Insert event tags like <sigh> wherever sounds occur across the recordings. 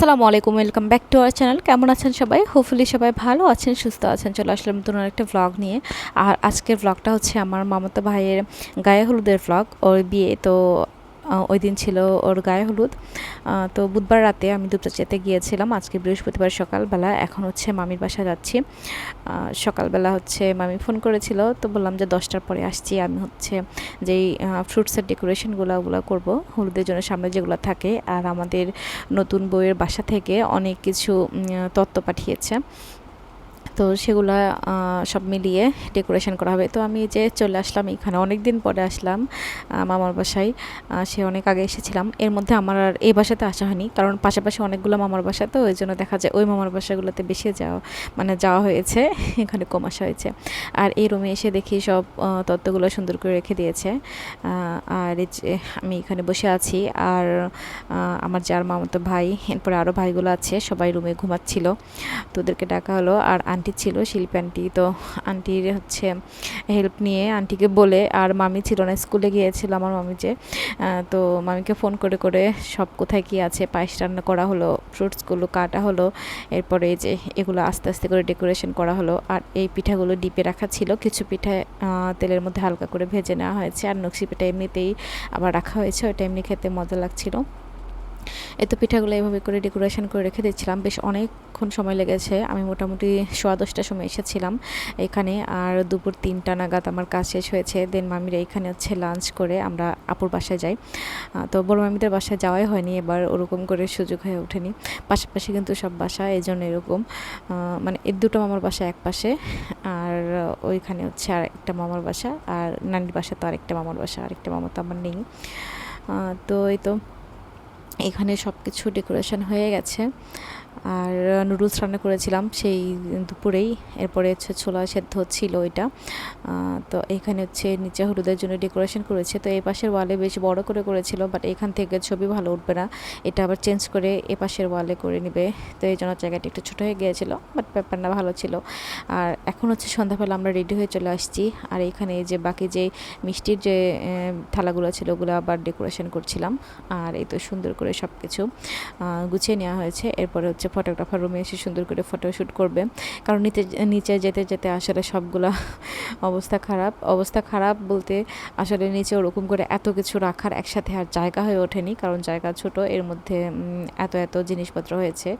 আসসালামু আলাইকুম welcome back to our channel কেমন আছেন সবাই? হোপফুলি সবাই ভালো আছেন, সুস্থ আছেন। চলে আসলাম নতুন একটা ভ্লগ নিয়ে। আর আজকের ভ্লগটা হচ্ছে আমার মামাতো ভাইয়ের গায়ে হলুদের ভ্লগ ওর বিয়ে। তো ওই দিন ছিল ওর গায়ে হলুদ। তো বুধবার রাতে আমি দুপচাচিয়াতে গিয়েছিলাম। আজকে বৃহস্পতিবার সকালবেলা। এখন হচ্ছে মামির বাসা যাচ্ছি। সকালবেলা হচ্ছে মামি ফোন করেছিল। তো বললাম যে দশটার পরে আসছি। আমি হচ্ছে যেই ফ্রুটসের ডেকোরেশনগুলো ওগুলো করব। হলুদের জন্য সামনে যেগুলো থাকে। আর আমাদের নতুন বইয়ের বাসা থেকে অনেক কিছু তত্ত্ব পাঠিয়েছে। তো সেগুলো সব মিলিয়ে ডেকোরেশন করা হবে। তো আমি যে চলে আসলাম এখানে অনেক দিন পরে আসলাম মামার বাসায়। সে অনেক আগে এসেছিলাম। এর মধ্যে আমার আর এই বাসাতে আসা হয়নি, কারণ পাশাপাশি অনেকগুলো মামার বাসা, তো ওই জন্য দেখা যায় ওই মামার বাসাগুলোতে বেশি যাওয়া মানে যাওয়া হয়েছে, <laughs> এখানে কম আসা হয়েছে। আর এই রুমে এসে দেখি সব তত্ত্বগুলো সুন্দর করে রেখে দিয়েছে। আর এই যে আমি এখানে বসে আছি, আর আমার যার মামাতো ভাই, এরপরে আরও ভাইগুলো আছে, সবাই রুমে ঘুমাচ্ছিল। তো ওদেরকে ডাকা হলো, আর আন্টি ছিল, শিল্পী আন্টি তো আন্টির হচ্ছে হেল্প নিয়ে আন্টিকে বলে, আর মামি ছিল না স্কুলে গিয়েছিল আমার মামি যে তো মামিকে ফোন করে করে সব কোথায় কি আছে, পায়েস রান্না করা হলো ফ্রুটসগুলো কাটা হলো, এরপরে এই যে এগুলো আস্তে আস্তে করে ডেকোরেশন করা হলো, আর এই পিঠাগুলো ডিপে রাখা ছিল, কিছু পিঠা তেলের মধ্যে হালকা করে ভেজে নেওয়া হয়েছে, আর নকশি পিঠা এমনিতেই আবার রাখা হয়েছে ওইটা এমনি খেতে মজা লাগছিল। এই তো পিঠাগুলো এভাবে করে ডেকোরেশন করে রেখে দিচ্ছিলাম বেশ অনেকক্ষণ সময় লেগেছে। আমি মোটামুটি সোয়া দশটার সময় এসেছিলাম এখানে। আর দুপুর তিনটা নাগাদ আমার কাজ শেষ হয়েছে। দেন মামিরা এখানে হচ্ছে লাঞ্চ করে আমরা আপুর বাসায় যাই। তো বড় মামিদের বাসায় যাওয়াই হয়নি। এবার ওরকম করে সুযোগ হয়ে ওঠেনি। পাশাপাশি কিন্তু সব বাসা এই জন্য এরকম মানে এর দুটো মামার বাসা এক পাশে। আর ওইখানে হচ্ছে আর একটা মামার বাসা। আর নানির বাসা তো আরেকটা মামার বাসা। আরেকটা মামা তো আমার নেই। তো এই তো এখানে সব কিছু ডেকোরেশন হয়ে গেছে। আর নুডলস রান্না করেছিলাম সেই দুপুরেই। এরপরে হচ্ছে ছোলা সেদ্ধ ছিল এটা তো এখানে হচ্ছে নিচে হলুদের জন্য ডেকোরেশন করেছে। তো এই পাশের ওয়ালে বেশ বড় করে করেছিল, বাট এখান থেকে ছবি ভালো উঠবে না। এটা আবার চেঞ্জ করে এ পাশের ওয়ালে করে নেবে। তো এই জন্য জায়গাটা একটু ছোটো হয়ে গিয়েছিল, বাট ব্যাপারটা ভালো ছিল। আর এখন হচ্ছে সন্ধ্যাবেলা আমরা রেডি হয়ে চলে আসছি। আর এখানে যে বাকি যে মিষ্টির যে থালাগুলো ছিল, ওগুলো আবার ডেকোরেশন করছিলাম। আর এই তো সুন্দর করে সব কিছু গুছিয়ে নেওয়া হয়েছে। এরপরে হচ্ছে ফটোগ্রাফার রুমে এসে সুন্দর করে ফটোশ্যুট করবে। কারণ নিচে নিচে যেতে যেতে আসলে সবগুলা <laughs> অবস্থা খারাপ। অবস্থা খারাপ বলতে আসলে নিচে ওরকম করে এত কিছু রাখার একসাথে আর জায়গা হয়ে ওঠেনি। কারণ জায়গা ছোট, এর মধ্যে এত এত জিনিসপত্র হয়েছে।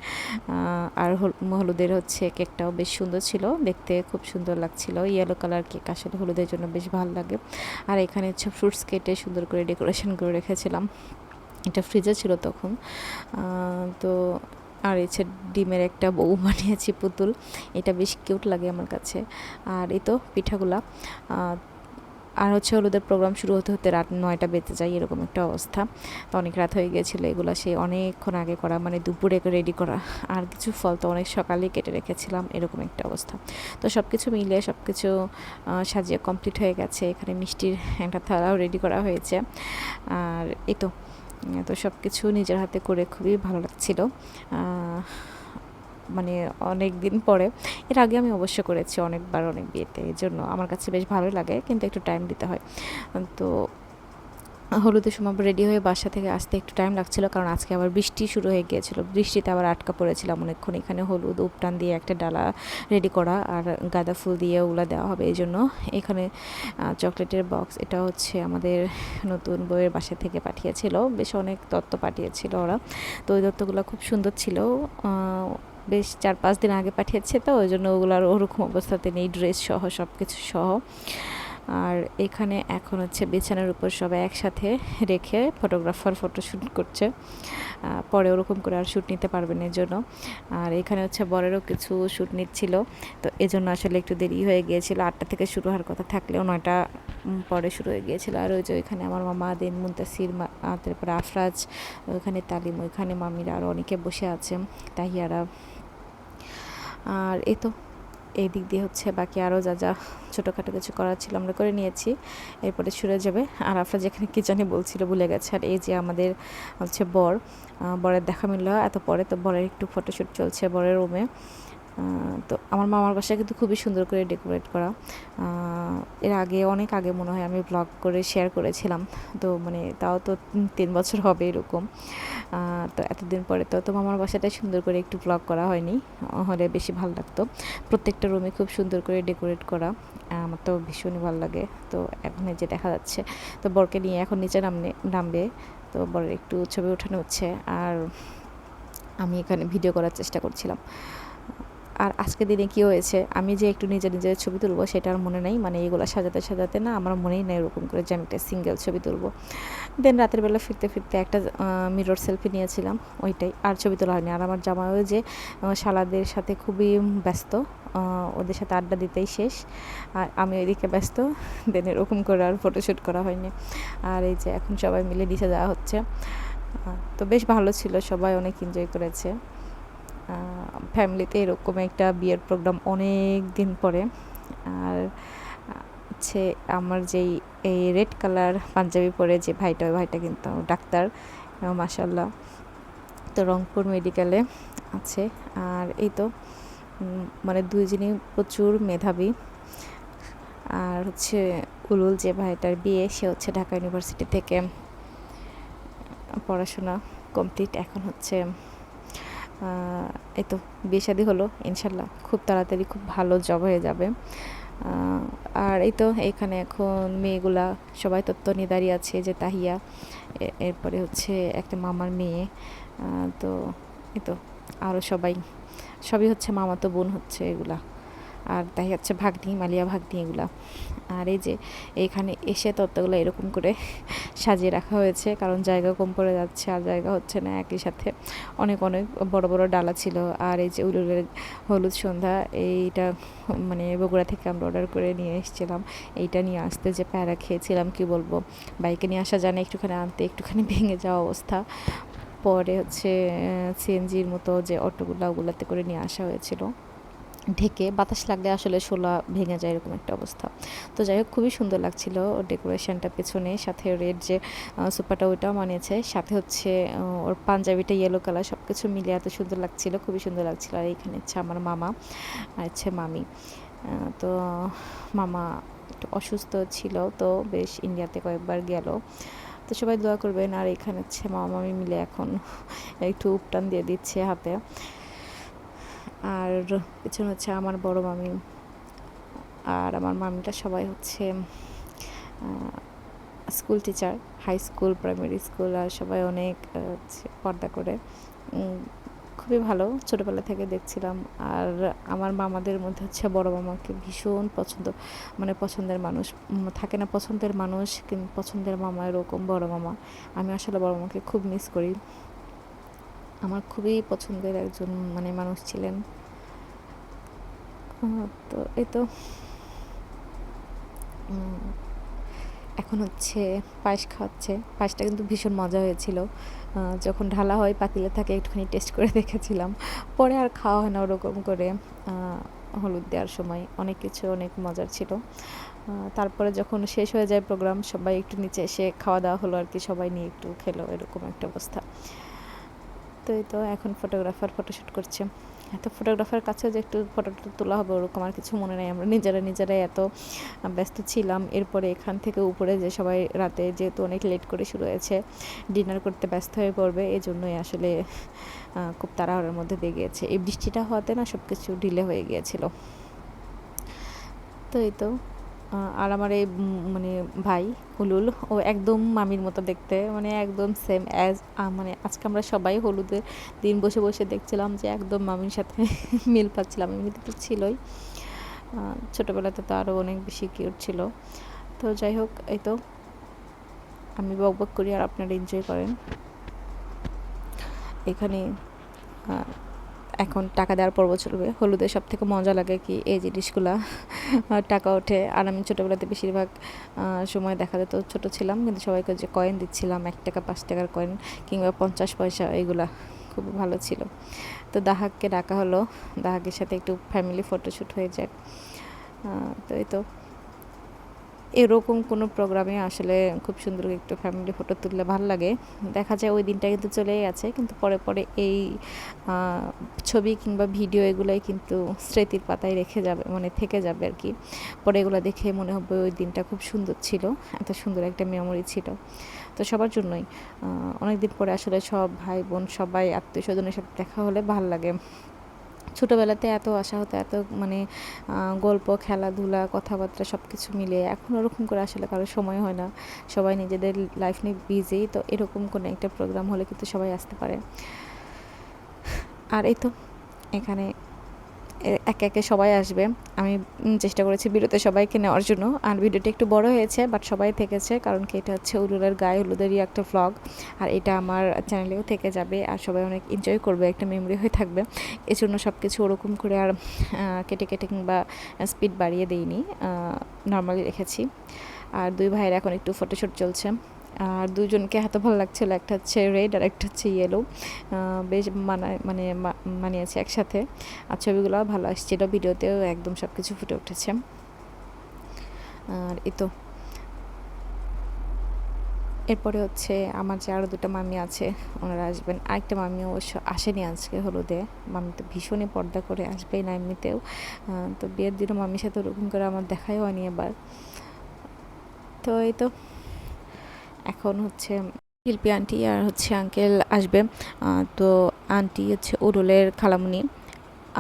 আর হল- হলুদের হচ্ছে কেকটাও বেশ সুন্দর ছিল। দেখতে খুব সুন্দর লাগছিল। ইয়েলো কালার কেক আসলে হলুদের জন্য বেশ ভালো লাগে। আর এখানে হচ্ছে ফ্রুটস কেটে সুন্দর করে ডেকোরেশন করে রেখেছিলাম। এটা ফ্রিজে ছিল তখন। তো আর এছে ডিমের একটা বউ <laughs> বানিয়েছি পুতুল, এটা বেশ কিউট লাগে আমার কাছে। আর এই তো পিঠাগুলা আর হচ্ছে হলুদের প্রোগ্রাম শুরু হতে হতে রাত নয়টা বেঁচে যায়, এরকম একটা অবস্থা। তো অনেক রাত হয়ে গিয়েছিল এগুলো সে অনেকক্ষণ আগে করা মানে দুপুরে রেডি করা। আর কিছু ফল তো অনেক সকালেই কেটে রেখেছিলাম, এরকম একটা অবস্থা। তো সব কিছু মিলিয়ে সব কিছু সাজিয়ে কমপ্লিট হয়ে গেছে। এখানে মিষ্টির একটা থালাও রেডি করা হয়েছে। আর এই তো তো সব কিছু নিজের হাতে করে খুবই ভালো লাগছিল। মানে অনেক দিন পরে। এর আগে আমি অবশ্য করেছি অনেকবার অনেক বিয়েতে এই জন্য আমার কাছে বেশ ভালো লাগে, কিন্তু একটু টাইম দিতে হয়। তো হলুদের সময় রেডি হয়ে বাসা থেকে আসতে একটু টাইম লাগছিল, কারণ আজকে আবার বৃষ্টি শুরু হয়ে গিয়েছিল। বৃষ্টিতে আবার আটকা পড়েছিলাম অনেকক্ষণ। এখানে হলুদ, উপটান দিয়ে একটা ডালা রেডি করা আর গাঁদা ফুল দিয়ে ওগুলা দেওয়া হবে এই জন্য। এখানে চকলেটের বক্স এটা হচ্ছে আমাদের নতুন বইয়ের বাসা থেকে পাঠিয়েছিল। বেশ অনেক তত্ত্ব পাঠিয়েছিল ওরা। তো ওই তত্ত্বগুলো খুব সুন্দর ছিল। বেশ চার পাঁচ দিন আগে পাঠিয়েছে তো, ওই জন্য ওগুলো আর ওরকম অবস্থাতে নেই ড্রেস সহ সব কিছু সহ। আর এখানে এখন হচ্ছে বিছানার উপর সবাই একসাথে রেখে ফটোগ্রাফার ফটোশ্যুট করছে। পরে ওরকম করে আর শ্যুট নিতে পারবেন এর জন্য আর এখানে হচ্ছে বরেরও কিছু শ্যুট নিচ্ছিল। তো এজন্য আসলে একটু দেরি হয়ে গিয়েছিল। আটটা থেকে শুরু হওয়ার কথা থাকলেও নয়টা পরে শুরু হয়ে গিয়েছিল। আর ওই যে ওইখানে আমার মামা, দেন মুন্তাসির তারপরে আফরাজ, ওইখানে তালিম, ওইখানে মামিরা আরও অনেকে বসে আছে, তাহিয়ারা। আর এই তো। এই দিক দিয়ে হচ্ছে বাকি আরও যা যা ছোটোখাটো কিছু করার ছিল আমরা করে নিয়েছি। এরপরে ছুড়ে যাবে। আর আপনার যেখানে কী জানি বলছিল ভুলে গেছে। আর এই যে আমাদের হচ্ছে বর বরের দেখা মিলল। এত পরে তো বরের একটু ফটোশ্যুট চলছে বরের রুমে তো আমার মামার বাসা কিন্তু খুবই সুন্দর করে ডেকোরেট করা। এর আগে, অনেক আগে মনে হয় আমি ব্লগ করে শেয়ার করেছিলাম। তো মানে তাও তো তিন বছর হবে এরকম। তো এতদিন পরে তো তো মামার বাসাটা সুন্দর করে একটু ব্লগ করা হয়নি। হলে বেশি ভালো লাগতো। প্রত্যেকটা রুমে খুব সুন্দর করে ডেকোরেট করা। আমার তো ভীষণই ভালো লাগে। তো এখন যে দেখা যাচ্ছে, তো বরকে নিয়ে এখন নিচে নামনে, নামবে। তো বরের একটু ছবি ওঠানো হচ্ছে। আর আমি এখানে ভিডিও করার চেষ্টা করছিলাম। আর আজকে দিনে কি হয়েছে? আমি যে একটু নিজে নিজের ছবি তুলবো সেটা আর মনে নেই। মানে এগুলো সাজাতে সাজাতে না আমার মনেই নেই এরকম করে যে আমি একটা সিঙ্গেল ছবি তুলবো। দেন রাতের বেলা ফিরতে ফিরতে একটা মিরর সেলফি নিয়েছিলাম, ওইটাই। আর ছবি তোলা হয়নি। আর আমার জামাইও যে শালাদের সাথে খুবই ব্যস্ত ওদের সাথে আড্ডা দিতেই শেষ। আর আমি ওইদিকে ব্যস্ত দেন এরকম করে আর ফটোশ্যুট করা হয়নি। আর এই যে এখন সবাই মিলে নিচে যাওয়া হচ্ছে। তো বেশ ভালো ছিল। সবাই অনেক এনজয় করেছে। ফ্যামিলিতে এরকম একটা বিয়ের প্রোগ্রাম অনেক দিন পরে। আর হচ্ছে আমার যেই, এই রেড কালার পাঞ্জাবি পরে যে ভাইটা, ওই ভাইটা কিন্তু ডাক্তার। মাসাল্লাহ তো রংপুর মেডিকেলে আছে। আর এই তো মানে দুইজনই প্রচুর মেধাবী। আর হচ্ছে উলুল যে ভাইটার বিয়ে, সে হচ্ছে ঢাকা ইউনিভার্সিটি থেকে পড়াশোনা কমপ্লিট এখন হচ্ছে এই তো বিয়ে শাদি হলো, ইনশাল্লাহ। খুব তাড়াতাড়ি খুব ভালো জব হয়ে যাবে। আর এই তো এখানে এখন মেয়েগুলা, সবাই তত্ত্ব নিয়ে দাঁড়িয়ে আছে, যে তাহিয়া এরপরে হচ্ছে একটা মামার মেয়ে। তো এই তো আরও সবাই, সবই হচ্ছে মামাতো বোন হচ্ছে এগুলা। আর তাই হচ্ছে ভাগ্নি, মালিয়া ভাগ্নি এগুলা। আর এই যে এইখানে এসে তত্ত্বগুলো এরকম করে সাজিয়ে রাখা হয়েছে, কারণ জায়গা কম পড়ে যাচ্ছে আর জায়গা হচ্ছে না একই সাথে। অনেক অনেক বড় বড় ডালা ছিল। আর এই যে উলুলের হলুদ সন্ধ্যা, এইটা মানে বগুড়া থেকে আমরা অর্ডার করে নিয়ে এসেছিলাম। এইটা নিয়ে আসতে যে প্যারা খেয়েছিলাম, কি বলব? বাইকে নিয়ে আসা জানে একটুখানি আনতে, একটুখানি ভেঙে যাওয়া অবস্থা। পরে হচ্ছে সিএনজির মতো যে অটোগুলো, ওগুলোতে করে নিয়ে আসা হয়েছিল। ঢেকে বাতাস লাগলে আসলে শোলা ভেঙে যায় এরকম একটা অবস্থা। তো যাই হোক, খুবই সুন্দর লাগছিল ডেকোরেশনটা পেছনে। সাথে রেড যে সুপারটা ওইটাও মানিয়েছে। সাথে হচ্ছে ওর পাঞ্জাবিটা ইয়েলো কালার সব কিছু মিলে এত সুন্দর লাগছিল, খুবই সুন্দর লাগছিল। আর এখানে হচ্ছে আমার মামা আর হচ্ছে মামি। তো মামা একটু অসুস্থ ছিল, তো বেশ ইন্ডিয়াতে কয়েকবার গেল। তো সবাই দোয়া করবেন। আর এখানে হচ্ছে মামা মামি মিলে এখন একটু উপটান দিয়ে দিচ্ছে হাতে। আর পেছনে হচ্ছে আমার বড় মামি আর আমার মামিটা সবাই হচ্ছে school teacher high school primary school আর সবাই অনেক পর্দা করে। খুবই ভালো, ছোটোবেলা থেকে দেখছিলাম। আর আমার মামাদের মধ্যে হচ্ছে বড় মামাকে ভীষণ পছন্দ মানে পছন্দের মানুষ। থাকে না পছন্দের মানুষ, কিন্তু পছন্দের মামা এরকম বড় মামা। আমি আসলে বড় মামাকে খুব মিস করি। আমার খুবই পছন্দের একজন মানে মানুষ ছিলেন। তো এই তো। এখন হচ্ছে পায়েস খাওয়াচ্ছে। পায়েসটা কিন্তু ভীষণ মজা হয়েছিল। যখন ঢালা হয়, পাতিলে থাকে, একটুখানি টেস্ট করে দেখেছিলাম। পরে আর খাওয়া হয় না ওরকম করে। হলুদ দেওয়ার সময় অনেক কিছু, অনেক মজার ছিল। তারপরে যখন শেষ হয়ে যায় প্রোগ্রাম সবাই একটু নিচে এসে খাওয়া দাওয়া হলো আর কি, সবাই নিয়ে একটু খেলো, এরকম একটা অবস্থা। তো এই তো এখন ফটোগ্রাফার ফটোশ্যুট করছে। এত ফটোগ্রাফার কাছে যে একটু ফটো তোলা হবে ওরকম আর কিছু মনে নেই। আমরা নিজেরা নিজেরাই এত ব্যস্ত ছিলাম। এরপরে এখান থেকে উপরে যে সবাই রাতে যেহেতু অনেক লেট করে শুরু হয়েছে ডিনার করতে ব্যস্ত হয়ে পড়বে এই জন্যই আসলে খুব তাড়াহুড়োর মধ্যে দিয়ে গিয়েছে। এই বৃষ্টিটা হওয়াতে না সব কিছু ডিলে হয়ে গিয়েছিল। তো এই তো। আর আমার এই মানে ভাই, হুলুল, ও একদম মামির মতো দেখতে মানে একদম সেম অ্যাজ মানে আজকে আমরা সবাই হলুদের দিন বসে বসে দেখছিলাম যে একদম মামির সাথে <laughs> মিল পাচ্ছিলাম, এমনিতে তো ছিলই। ছোটোবেলাতে তো আরও অনেক বেশি কিউট ছিল। তো যাই হোক, এই তো। আমি বক বক করি আর আপনারা এনজয় করেন। এখানে এখন টাকা দেওয়ার পর্ব চলবে। হলুদে সব থেকে মজা লাগে কি এই জিনিসগুলা। টাকা ওঠে। আর আমি ছোটোবেলাতে বেশিরভাগ সময় দেখা যেত ছোটো ছিলাম, কিন্তু সবাইকে যে কয়েন দিচ্ছিলাম, এক টাকা, পাঁচ টাকার কয়েন কিংবা পঞ্চাশ পয়সা, এগুলা খুব ভালো ছিল। তো দাহাককে ডাকা হলো। দাহাকের সাথে একটু ফ্যামিলি ফটোশ্যুট হয়ে যাক। তো এই তো। এরকম কোনো প্রোগ্রামে আসলে খুব সুন্দর একটু ফ্যামিলি ফটো তুললে ভালো লাগে। দেখা যায় ওই দিনটা কিন্তু চলেই আছে, কিন্তু পরে পরে এই ছবি কিংবা ভিডিও এগুলোই কিন্তু স্মৃতির পাতায় রেখে যাবে মানে থেকে যাবে আর কি। পরে এগুলো দেখে মনে হবে ওই দিনটা খুব সুন্দর ছিল, এত সুন্দর একটা মেমোরি ছিল। তো সবার জন্যই অনেক দিন পরে আসলে সব ভাই বোন সবাই আত্মীয় স্বজনের সাথে দেখা হলে ভালো লাগে। ছোটোবেলাতে এত আশা হতো, এত মানে গল্প, খেলাধুলা, কথাবার্তা সব কিছু মিলে এখন ওরকম করে আসলে কারও সময় হয় না। সবাই নিজেদের লাইফ নিয়ে বিজি তো এরকম কোনো একটা প্রোগ্রাম হলে কিন্তু সবাই আসতে পারে। আর এই তো, এখানে একে একে সবাই আসবে। আমি চেষ্টা করেছি ভিডিওতে সবাইকে নেওয়ার জন্য। আর ভিডিওটা একটু বড় হয়েছে বাট সবাই থেকেছে, কারণ কি এটা হচ্ছে উলুলের গায়ে হলুদেরই একটা ভ্লগ আর এটা আমার চ্যানেলেও থেকে যাবে, আর সবাই অনেক এনজয় করবে, একটা মেমোরি হয়ে থাকবে। এজন্য সব কিছু ওরকম করে আর কেটে কেটে কিংবা স্পিড বাড়িয়ে দিইনি নর্মালি রেখেছি। আর দুই ভাইয়ের এখন একটু ফটোশ্যুট চলছে। আর দুজনকে এত ভালো লাগছিল, একটা হচ্ছে রেড আর একটা হচ্ছে ইয়েলো বেশ মানায় মানে মানিয়েছে একসাথে। আর ছবিগুলো ভালো আসছিল, ভিডিওতেও একদম সব কিছু ফুটে উঠেছে। আর এই তো। এরপরে হচ্ছে আমার যে আরও দুটো মামি আছে, ওনারা আসবেন। আরেকটা মামি অবশ্য আসেনি আজকে হলুদে। মামি তো ভীষণই পর্দা করে আসবেই না এমনিতেও। তো বিয়ের দিনও মামির সাথে ওরকম করে আমার দেখাই হয়নি এবার। তো এই তো। এখন হচ্ছে শিল্পী আন্টি আর হচ্ছে আঙ্কেল আসবে। তো আন্টি হচ্ছে উরুলের খালামুনি।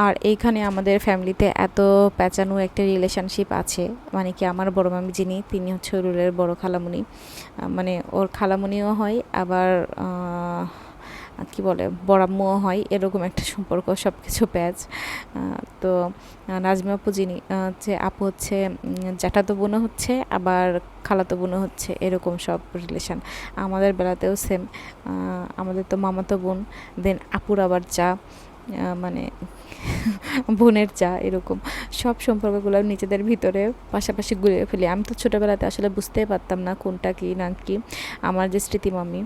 আর এইখানে আমাদের ফ্যামিলিতে এত প্যাঁচানো একটা রিলেশনশিপ আছে। মানে কি আমার বড় মামি যিনি, তিনি হচ্ছে উরুলের বড় খালামুনি। মানে ওর খালামুনিও হয়, আবার কি বলে বড়াম্মুও হয়, এরকম একটা সম্পর্ক সব কিছু প্যাচ তো নাজমা আপু যিনি হচ্ছে আপু হচ্ছে জ্যাঠা জ্যাঠাতো বোনও হচ্ছে, আবার খালাতো বোনও হচ্ছে, এরকম সব রিলেশান আমাদের বেলাতেও সেম আমাদের তো মামাতো বোন দেন আপুর আবার যা মানে <laughs> বোনের চা, এরকম। সব সম্পর্কগুলো নিজেদের ভিতরে পাশাপাশি গুলিয়ে ফেলি। আমি তো ছোটোবেলাতে আসলে বুঝতেই পারতাম না কোনটা কি, না কি। আমার যে স্মৃতি মামি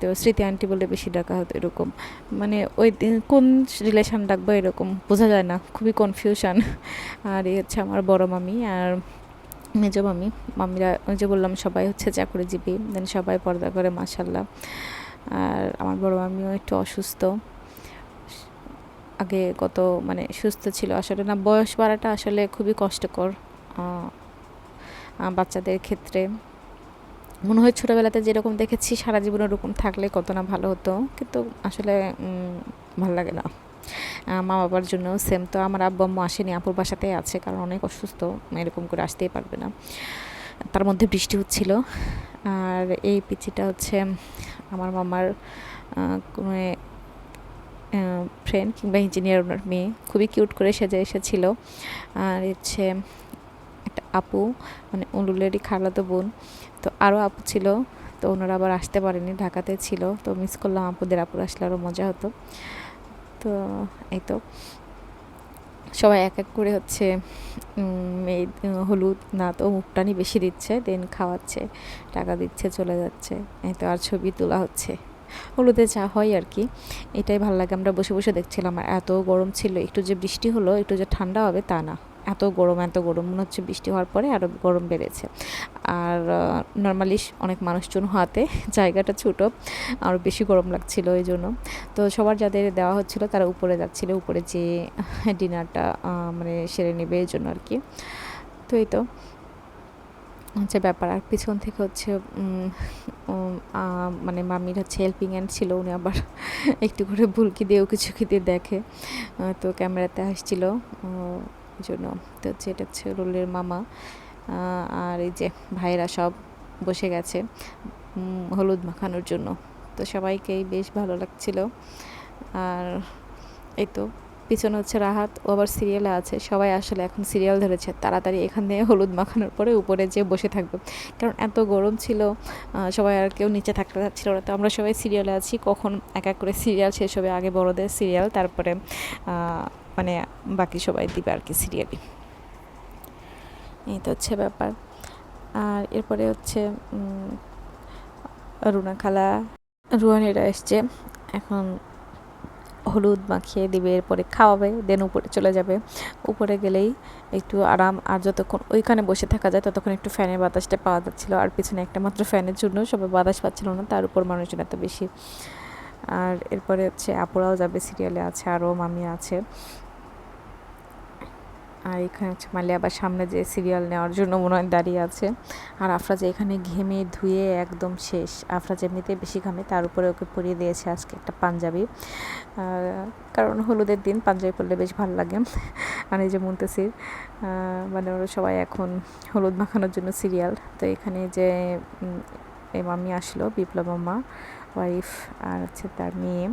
তো স্মৃতি আন্টি বলে বেশি ডাকা হতো এরকম। মানে ওই দিন কোন রিলেশন ডাকবো এরকম, বোঝা যায় না। খুবই কনফিউশন <laughs> আর এই হচ্ছে আমার বড় মামি আর মেজো মামি। মামিরা ওই যে বললাম, সবাই হচ্ছে চাকরিজীবী। দেন সবাই পর্দা করে মাসাল্লাহ আর আমার বড় মামিও একটু অসুস্থ। আগে কত মানে সুস্থ ছিল। আসলে না, বয়স বাড়াটা আসলে খুবই কষ্টকর বাচ্চাদের ক্ষেত্রে। মনে হয় ছোটোবেলাতে যেরকম দেখেছি, সারা জীবন ওরকম থাকলে কত না ভালো হতো। কিন্তু আসলে ভালো লাগে না। মা বাবার জন্য সেম তো আমার আব্বু, আম্মু আসেনি, আপুর বাসাতেই আছে, কারণ অনেক অসুস্থ, এরকম করে আসতেই পারবে না। তার মধ্যে বৃষ্টি হচ্ছিল। আর এই পিচিটা হচ্ছে, আমার মামার কোনো ফ্রেন্ড কিংবা ইঞ্জিনিয়ার ওনার মেয়ে। খুবই কিউট করে সেজে এসেছিল। আর হচ্ছে একটা আপু মানে উলুলেরই খালাতো বোন। তো আরও আপু ছিল, তো ওনারা আবার আসতে পারেনি, ঢাকাতে ছিল। তো মিস করলাম, আপুদের আপুর আসলে আরও মজা হতো। তো এই তো। সবাই এক এক করে হচ্ছে এই হলুদ না তো মুখটানি বেশি দিচ্ছে দেন খাওয়াচ্ছে, টাকা দিচ্ছে, চলে যাচ্ছে। এই তো, আর ছবি তোলা হচ্ছে। হলুদে চা হয় আর কি, এটাই ভালো লাগে। আমরা বসে বসে দেখছিলাম, আর এত গরম ছিল, একটু যে বৃষ্টি হলো, একটু যে ঠান্ডা হবে তা না। এত গরম এত গরম, মনে হচ্ছে বৃষ্টি হওয়ার পরে আরও গরম বেড়েছে। আর নর্মালি অনেক মানুষজন হওয়াতে জায়গাটা ছোটো আরও বেশি গরম লাগছিল এই জন্য। তো সবার যাদের দেওয়া হচ্ছিল, তারা উপরে যাচ্ছিল, উপরে যে ডিনারটা মানে সেরে নেবে এই জন্য আর কি। তো এই তো। হচ্ছে ব্যাপার, আর পিছন থেকে হচ্ছে মানে মামির হচ্ছে হেল্পিং হ্যান্ড ছিল, উনি আবার <laughs> একটু করে ভুলকি দিয়েও কিছু খেতে দেখে। তো ক্যামেরাতে আসছিল জন্য। তো হচ্ছে এটা হচ্ছে রোলের মামা। আর এই যে ভাইয়েরা সব বসে গেছে হলুদ মাখানোর জন্য। তো সবাইকেই বেশ ভালো লাগছিল। আর এই তো পিছনে হচ্ছে রাহাত, ও আবার সিরিয়ালে আছে, সবাই আসলে এখন সিরিয়াল ধরেছে, তাড়াতাড়ি এখানে হলুদ মাখানোর পরে উপরে যেয়ে বসে থাকবে। কারণ এত গরম ছিল সবাই আর কেউ নিচে থাকতে চাচ্ছিল না, তো আমরা সবাই সিরিয়ালে আছি, কখন এক এক করে সিরিয়াল শেষ হবে, আগে বড়দের সিরিয়াল, তারপরে মানে বাকি সবাই দিবে আর কি সিরিয়ালই। এই তো হচ্ছে ব্যাপার। আর এরপরে হচ্ছে রুনা খালা রুয়ানিরা এসছে, এখন হলুদ মাখিয়ে দিবে, এরপরে খাওয়াবে দেন উপরে চলে যাবে। উপরে গেলেই একটু আরাম, আর যতক্ষণ ওইখানে বসে থাকা যায়, ততক্ষণ একটু ফ্যানের বাতাসটা পাওয়া যাচ্ছিল। আর পিছনে একটা মাত্র ফ্যানের জন্য সবাই বাতাস পাচ্ছিল না, তার উপর মানুষজন এত বেশি। আর এরপরে হচ্ছে আপুরাও যাবে, সিরিয়ালে আছে, আরও মামি আছে। আর এখানে হচ্ছে মালি আবার সামনে যে সিরিয়াল নেওয়ার জন্য মনে হয় দাঁড়িয়ে আছে। আর আফরাজ এখানে ঘেমে ধুয়ে একদম শেষ। আফরাজ এমনিতে বেশি ঘামে, তার উপরে ওকে পরিয়ে দিয়েছে আজকে একটা পাঞ্জাবি। কারণ হলুদের দিন পাঞ্জাবি পরলে বেশ ভালো লাগে। আর এই যে মুন্তাসির মানে ওরা সবাই এখন হলুদ মাখানোর জন্য সিরিয়াল তো এখানে যে এই মামি আসলো, বিপ্লব মামা ওয়াইফ আর হচ্ছে তার মেয়ে।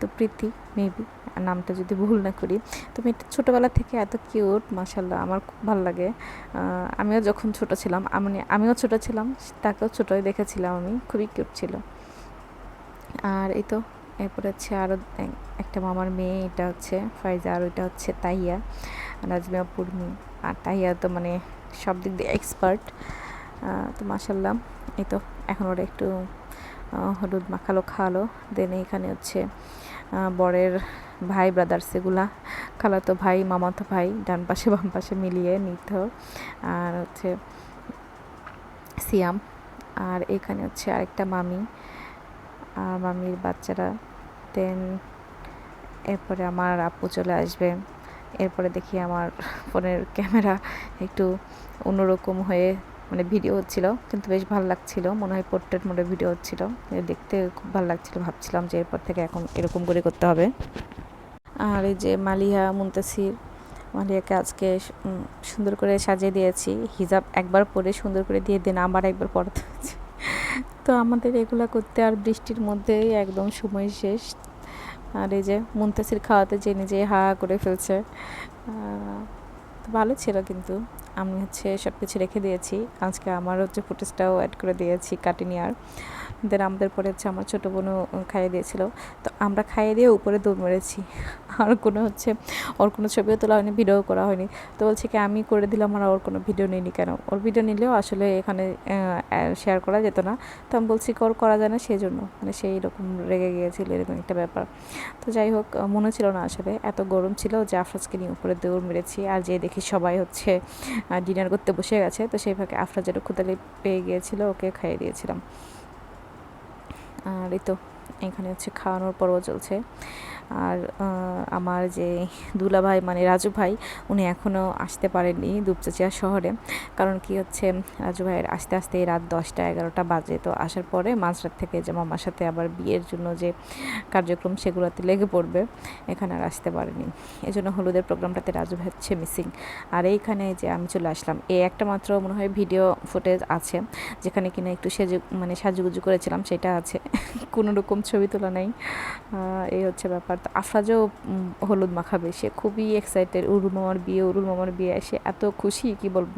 তো প্রীতি মেবি নামটা যদি ভুল না করি। তো মেয়েটা ছোটোবেলা থেকে এত কিউট মাসাল্লাহ আমার খুব ভালো লাগে। আমিও যখন ছোট ছিলাম, আমি, আমিও ছোট ছিলাম, তাকেও ছোটোই দেখেছিলাম আমি, খুবই কিউট ছিল। আর এই তো, এরপরে হচ্ছে আরও একটা মামার মেয়ে, এটা হচ্ছে ফাইজা, আর ওইটা হচ্ছে তাইয়া নাজমিয়া পুরমি আর তাইয়া তো মানে সব দিক দিয়ে এক্সপার্ট তো মাসাল্লাহ এই তো, এখন ওরা একটু হলুদ মাখালো খাওয়ালো দেন এখানে হচ্ছে বরের ভাই ব্রাদার্স এগুলা, খালাতো ভাই, মামাতো ভাই, ডান পাশে, বাম পাশে মিলিয়ে নিত। আর হচ্ছে সিয়াম, আর এখানে হচ্ছে আরেকটা মামি। আর মামির বাচ্চারা দেন এরপরে আমার আপু চলে আসবে। এরপরে দেখি আমার ফোনের ক্যামেরা একটু অন্যরকম হয়ে মানে ভিডিও হচ্ছিল, কিন্তু বেশ ভালো লাগছিল। মনে হয় পোর্ট্রেট মোডে ভিডিও হচ্ছিল। দেখতে খুব ভালো লাগছিল, ভাবছিলাম যে এরপর থেকে এখন এরকম করে করতে হবে। আর এই যে মালিহা মুন্তাসির মালিয়াকে আজকে সুন্দর করে সাজিয়ে দিয়েছি। হিজাব একবার পরে সুন্দর করে দিয়ে দেন, আবার একবার পড়তে হয়েছে তো আমাদের এগুলো করতে আর বৃষ্টির মধ্যেই একদম সময় শেষ। আর এই যে মুন্তাসির খাওয়াতে যে নিজে হা করে ফেলছে। ভালো ছিল কিন্তু। আমি হচ্ছে সব কিছু রেখে দিয়েছি। আজকে আমার হচ্ছে ফুটেজটাও অ্যাড করে দিয়েছি কাটিনিয়ার দেন আমাদের পরে হচ্ছে আমার ছোটো বোনও খাইয়ে দিয়েছিল। তো আমরা খাইয়ে দিয়ে উপরে দৌড় মেরেছি। আর কোনো হচ্ছে ওর কোনো ছবিও তোলা হয়নি, ভিডিও করা হয়নি। তো বলছে কি, আমি করে দিলাম, আর ওর কোনো ভিডিও নিইনি কেন? ওর ভিডিও নিলেও আসলে এখানে শেয়ার করা যেত না। তো আমি বলছি কি, ওর করা যায় না সেই জন্য মানে সেই রকম রেগে গিয়েছিল, এরকম একটা ব্যাপার। তো যাই হোক, মনে ছিল না আসলে। এত গরম ছিল যে আফরাজকে নিয়ে উপরে দৌড় মেরেছি। আর যে দেখি সবাই হচ্ছে ডিনার করতে বসে গেছে, তো সেই ফাঁকে আফরাজেরও ক্ষুদালি পেয়ে গিয়েছিল, ওকে খাইয়ে দিয়েছিলাম। আর এই তো এখানে হচ্ছে খাওয়ানোর পর্ব চলছে। আর আমার যে দুলা ভাই মানে রাজু ভাই, উনি এখনও আসতে পারেননি দুপচাচিয়া শহরে। কারণ কি হচ্ছে, রাজু ভাইয়ের আস্তে আস্তে রাত দশটা, এগারোটা বাজে। তো আসার পরে মাঝরাত থেকে যে মামার সাথে আবার বিয়ের জন্য যে কার্যক্রম, সেগুলোতে লেগে পড়বে, এখানে আর আসতে পারেনি। এই জন্য হলুদের প্রোগ্রামটাতে রাজু ভাই হচ্ছে মিসিং আর এইখানে যে আমি চলে আসলাম এই একটা মাত্র মনে হয় ভিডিও ফুটেজ আছে, যেখানে কিনা একটু সেজু মানে সাজুগুজু করেছিলাম, সেটা আছে। কোনো রকম ছবি তোলা নেই। এই হচ্ছে ব্যাপার। তো আফরাজও হলুদ মাখাবে। সে খুবই এক্সাইটেড উরুল মামার বিয়ে, উরুল মামার বিয়ে। এসে এত খুশি, কি বলব?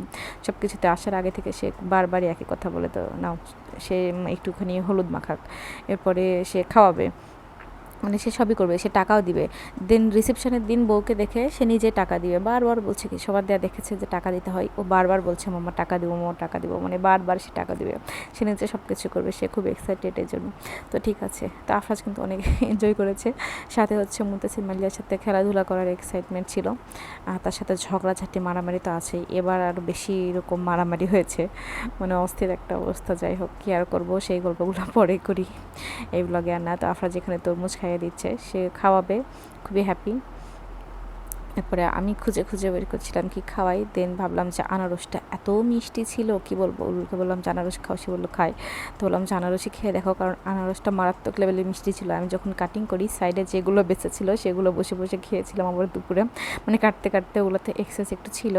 সব কিছুতে আসার আগে থেকে সে বারবারই একই কথা বলে, তো নাও, সে একটুখানি হলুদ মাখাক। এরপরে সে খাওয়াবে। মানে সে সবই করবে, সে টাকাও দিবে। দেন রিসেপশনের দিন বউকে দেখে সে নিজে টাকা দিবে। বারবার বলছে কি, সবার দেয়া দেখেছে যে টাকা দিতে হয়। ও বারবার বলছে মামা টাকা দিব মামা টাকা দেবো। মানে বারবার সে টাকা দিবে। সে নিজে সব কিছু করবে, সে খুব এক্সাইটেড এর জন্য। তো ঠিক আছে। তো আফরাজ কিন্তু অনেক <laughs> এনজয় করেছে। সাথে হচ্ছে মুতাসির মালিয়ার সাথে খেলাধুলা করার এক্সাইটমেন্ট ছিল। আর তার সাথে ঝগড়াঝাটি মারামারি তো আছেই। এবার আরও বেশি এরকম মারামারি হয়েছে। মানে অস্থির একটা অবস্থা। যাই হোক, কি আর করব? সেই গল্পগুলো পরে করি। এই ব্লগে আর না। তো আফরাজ এখানে তরমুজ খাই খাইয়ে দিচ্ছে সে খাওয়াবে খুবই হ্যাপি এরপরে আমি খুঁজে খুঁজে বের করছিলাম কি খাওয়াই। দেন ভাবলাম যে আনারসটা এত মিষ্টি ছিল, কি বলব? উল্কে বললাম যে আনারস খাও, সে বলল খাই। তো বললাম যে আনারসই খেয়ে দেখো, কারণ আনারসটা মারাত্মক লেভেলের মিষ্টি ছিল। আমি যখন কাটিং করি সাইডে যেগুলো বেঁচে ছিল, সেগুলো বসে বসে খেয়েছিলাম আবার দুপুরে। মানে কাটতে কাটতে ওগুলোতে এক্সেস একটু ছিল।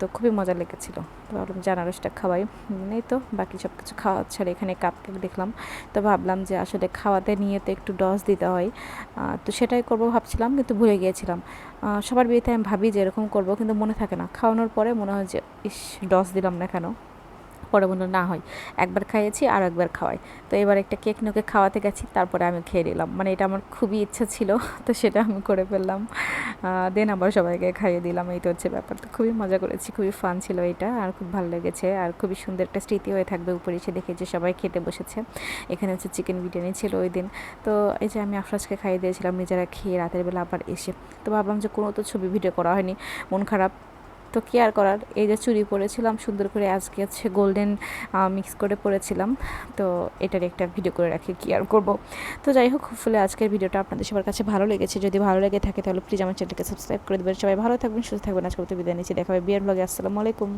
তো খুবই মজা লেগেছিলো। তো ভাবলাম যে আনারসটা খাওয়াই। এই তো বাকি সব কিছু খাওয়া আর এখানে কাপ কেক দেখলাম। তো ভাবলাম যে আসলে খাওয়াতে নিয়ে তো একটু ডস দিতে হয়। তো সেটাই করব ভাবছিলাম, কিন্তু ভুলে গিয়েছিলাম। সবার বিয়েতে আমি ভাবি যে এরকম করব, কিন্তু মনে থাকে না। খাওয়ানোর পরে মনে হয় যে, ইস ডস দিলাম না কেন? পরে বলল না হয়। একবার খাইয়েছি আর একবার খাওয়াই। তো এবার একটা কেক নোকে খাওয়াতে গেছি, তারপরে আমি খেয়ে নিলাম। মানে এটা আমার খুবই ইচ্ছা ছিল, তো সেটা আমি করে ফেললাম। দেন আবার সবাইকে খাইয়ে দিলাম, এই তো হচ্ছে ব্যাপার। তো খুবই মজা করেছি, খুবই ফান ছিল এটা, আর খুব ভালো লেগেছে। আর খুবই সুন্দর একটা স্মৃতি হয়ে থাকবে উপরে এসে দেখে যে সবাই খেতে বসেছে। এখানে হচ্ছে চিকেন বিরিয়ানি ছিল ওই দিন। তো এই যে আমি আফরাজকে খাইয়ে দিয়েছিলাম, নিজেরা খেয়ে রাতের বেলা আবার এসে। তো ভাবলাম যে কোনো তো ছবি ভিডিও করা হয়নি, মন খারাপ। তো কেয়ার করার। এই যে চুরি পরেছিলাম সুন্দর করে আজকে হচ্ছে গোল্ডেন মিক্স করে পরেছিলাম তো এটার একটা ভিডিও করে রাখি কেয়ার করব। তো যাই হোক ফুলে আজকের ভিডিওটা আপনাদের সবার কাছে ভালো লেগেছে। যদি ভালো লেগে থাকে, তাহলে প্লিজ আমার চ্যানেলকে সাবস্ক্রাইব করে দেবেন। সবাই ভালো থাকবেন, সুস্থ থাকবেন। আজকে বিদায় নিচ্ছি। দেখা হবে বিয়ার ব্লগে আসসালামু আলাইকুম।